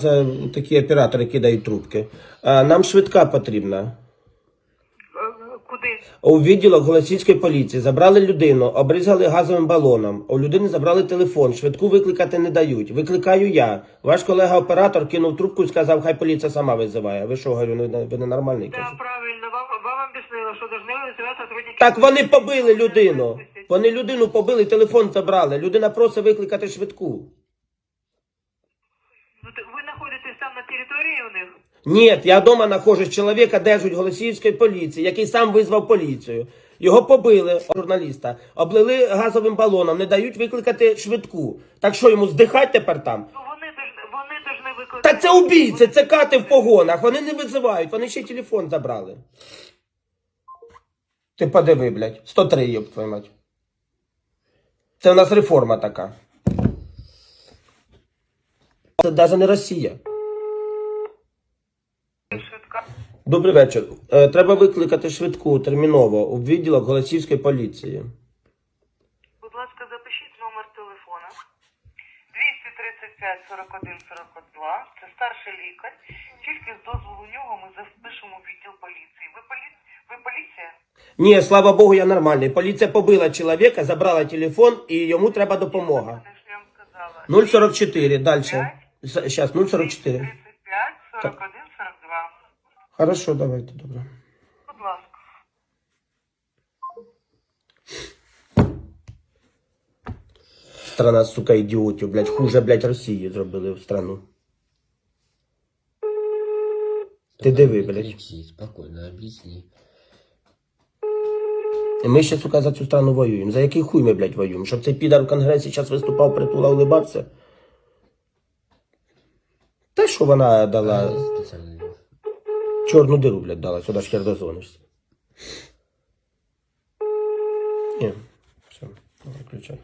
Це такі оператори кидають трубки. А, Нам швидка потрібна. Куди? У відділок Голосівської поліції забрали людину, обрізали газовим балоном. У людини забрали телефон, швидку викликати не дають. Викликаю я. Ваш колега-оператор кинув трубку і сказав, хай поліція сама визиває. Ви що, говорю, ви, ви ненормальний? Да, кажу. правильно, вам, вам объяснила, що должны сотрудники. Так вони побили людину. Вони людину побили, телефон забрали. Людина просить викликати швидку. Ну, так Ви там на території у них? Ні, я вдома нахожусь, чоловіка держать Голосіївської поліції, який сам визвав поліцію. Його побили, журналіста, облили газовим балоном, не дають викликати швидку. Так що йому здихать тепер там? Ну вони должны, вони должны викликати. Та це убійці, це кати в погонах, вони не визивають, вони ще й телефон забрали. Ти подиви, блядь, 103, йоб твою мать. Це в нас реформа така. Це навіть не Росія. Добрий вечір. Е, Треба викликати швидку терміново у відділок Голосівської поліції. Будь ласка, запишіть номер телефона. 235 41 42. Це старший лікар. Тільки з дозволу нього ми запишемо в відділ поліції. Ви, полі... Ви поліція? Ні, слава Богу, я нормальний. Поліція побила чоловіка, забрала телефон і йому треба допомога. Я вам сказала. 044, далі. Зараз, 044. 235 41 42. Хорошо, давайте, добре. Будь ласка. Страна, сука, ідіотів, блядь, хуже, блядь, Росії зробили в страну. Ти диви, блядь. Кричи, спокойно, объясни. І ми ще, сука, за цю страну воюємо. За який хуй ми, блядь, воюємо? Щоб цей підар в конгресі зараз виступав, притула, улибався? Та що вона дала? Специально. Чорну диру, блядь, дала, сюди ж хер дозвонишся. Ні, все, виключай.